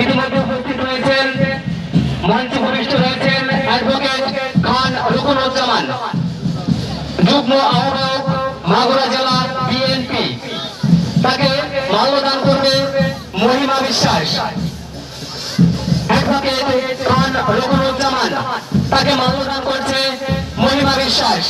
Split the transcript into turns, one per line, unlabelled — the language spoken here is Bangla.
ইতিমধ্যে উপস্থিত রয়েছেন মঞ্চে উপবিষ্ট রয়েছেন অ্যাডভোকেট খান রুকুনুজ্জামান যুগ্ম আহ্বায়ক মাগুরা জেলা বিএনপি তাকে মাল্যদান করবে মহিমা বিশ্বাস। অ্যাডভোকেট খান রুকুনুজ্জামান তাকে মাল্যদান করছে মহিমা বিশ্বাস।